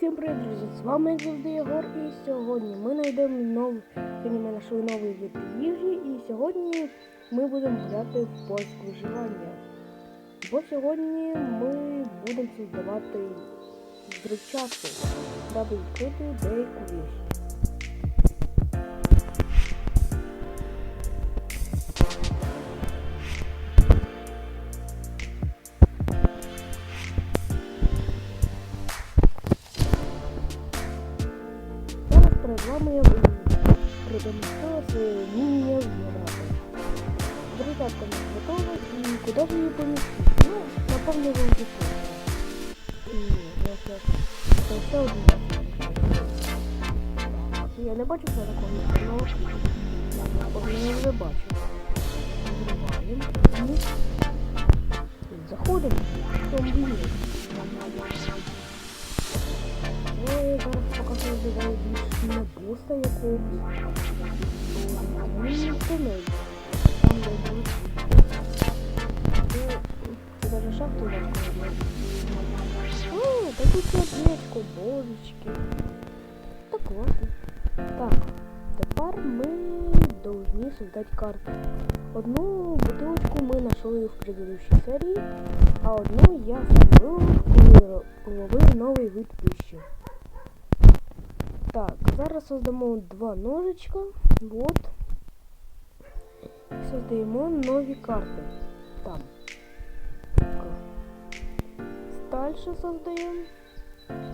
Всім привіт, друзі! З вами завжди Єгор і сьогодні ми знайдемо новий, сьогодні ми знайшли новий вид їжі і сьогодні ми будемо гуляти в поиск виживання. Бо сьогодні ми будемо создавати взривчатку, даби відкрити деяку вещь. Вами я буду продемонструвати вміння вмирати. Бригадка не готова і куди ж її помістити? Ну, напевно, ви вже слухали. Я все, це все. Я не бачу що такого але напевно я вже бачу. Відриваємо. Ну, Заходимо. Зомбі Ой, зараз покажу додаю більш не боса якогось. Ну, не тунель. Там де буде. Ну, це даже шахту розкладу. О, та тут сердечко, божечки. Так класно. Так, тепер ми должны создать карту. Одну бутылочку мы нашли в предыдущей серии, а одну я сам виловив, коли ловив новий вид пищі. Так, зараз создамо два ножичка. Вот. І создаємо нові карти. Там. Так. Дальше создаємо.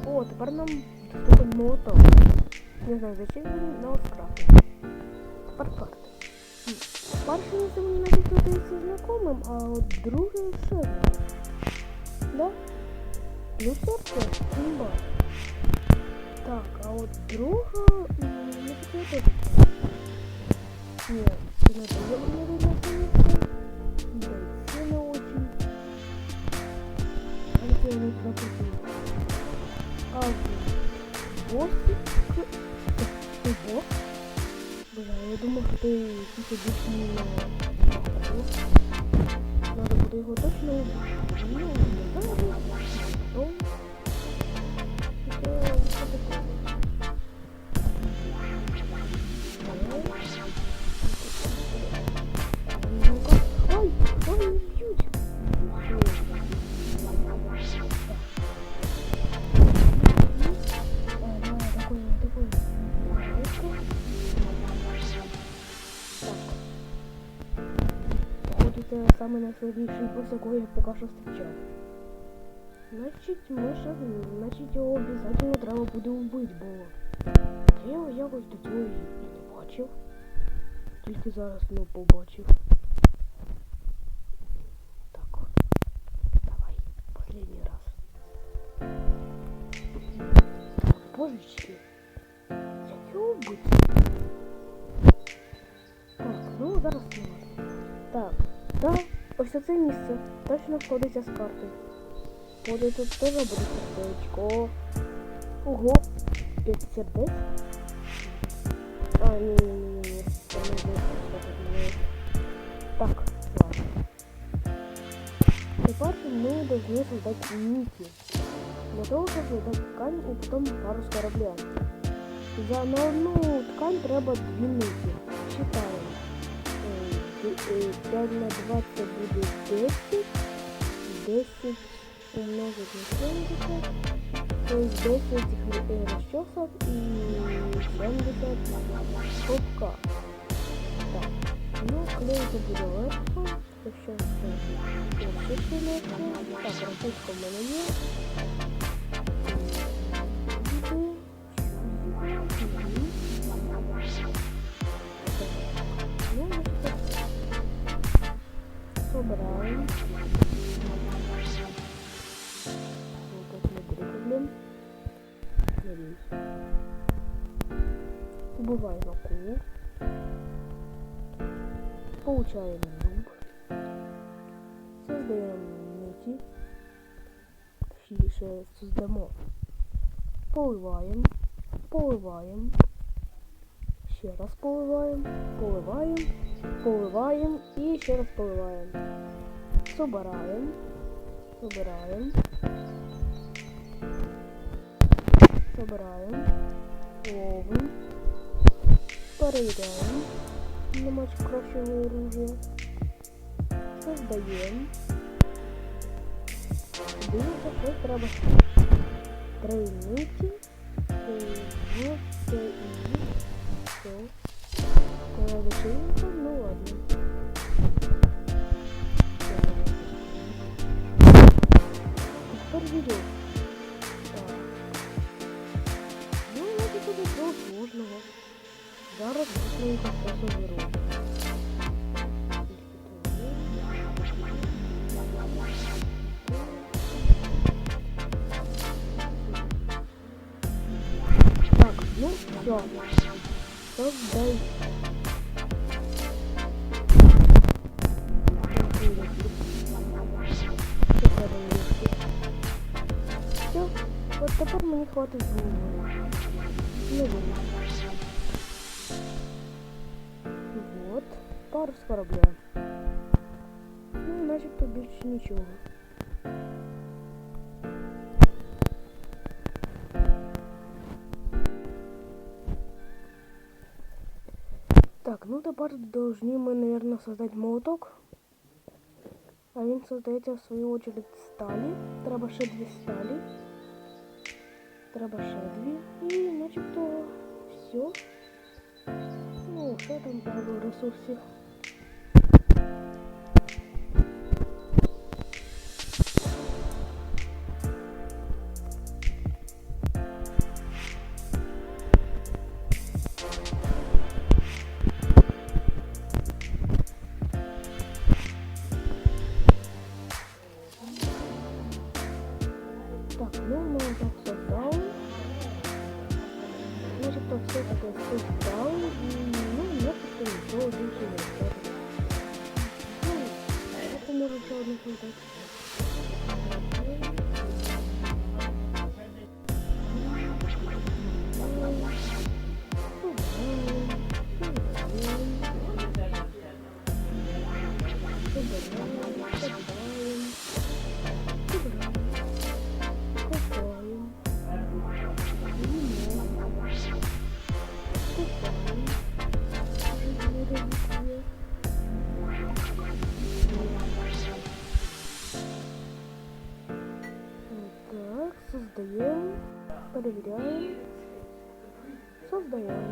О, тепер нам доступен молоток. Не знаю, зачем він на скрафтинг. Тепер карти. М, Перший на цьому навіть здається знайомим, а от другий ще не. Да? Ну серце, імба. Так, а от друга не хотіла. Ні, це не мені виносити. Да, це не очень. А це я не пропустила. А вот. Ты? Бля, я думал, что ты какие-то дикие Надо будет его точно убить. Походу, це саме найсложніший бос, якого я поки що зустрічав. Значить, ми ще, значить, його обов'язково треба буде вбити, бо я його якось до цього і не бачив. Тільки зараз ну побачив. Так от. Давай, последний раз. Божечки. Як його вбити? Так, ну зараз не Так, так, Ось це місце. Точно сходиться з карти. Буде тут теж буде сердечко. Ого, п'ять сердець. А, ні, ні, ні, ні, це не буде, не. Так, ладно. Тепер ми должны создать нити. Для того, щоб создать ткань і потім пару з корабля. За на одну ткань треба дві нити. Считаємо. 5 на 20 буде 10. 10 умножить на 70. То есть 10 э, расчесов и 70 хлопка. Так. Ну, клеить буде легко. Це ще легко. Так, ракушка в мене є. Убываем акулу. Получаем зуб. Создаем нити. Точніше, создамо. Поливаем. Поливаем. Ще раз поливаем. Поливаем. Поливаем и ще раз поливаем. Собираем. Собираем. Собираємо. Ловим. Перевіряємо. Нема чи кращого оружия. Создаємо. Дивимося, що треба. Три ниті. Вот це і все. Коли лишилося, ну ладно. Тепер відео. Так. Ну, я тут нічого сложного. Зараз быстренько все соберу. Так, ну все. Создай. Все, от тепер мені хватить голови. Не вийде. пару з корабля. Ну, начебто більше нічого. Так, ну тепер должны мы, наверное, создать молоток. А він создається в свою очередь з сталі. Треба ще дві сталі. Треба ще дві. І начебто все. Ну, ще там пару ресурсів. Создаем, проверяем, создаем.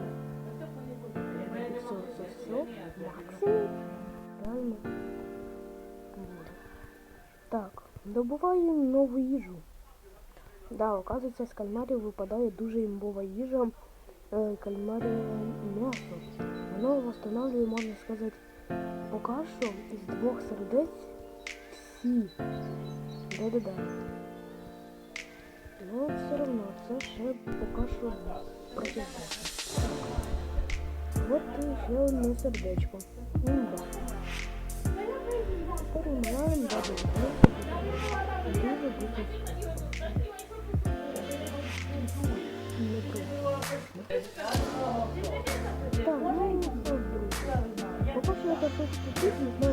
Все, все, все, максимум. Вот. Так, добуваємо нову їжу. Да, оказується, з кальмарів випадає дуже імбова їжа. Е, Кальмарі м'ясо. Воно восстанавливає, можна сказати, поки що із двох сердець всі. Да-да-да. Ну, все равно, це ще поки що противно. Вот і ще одне сердечко. Імба. Перемагаємо, да, дуже дуже дуже Не просто. Так, ну, що, друзі. Поки що я так щось тут, не знаю,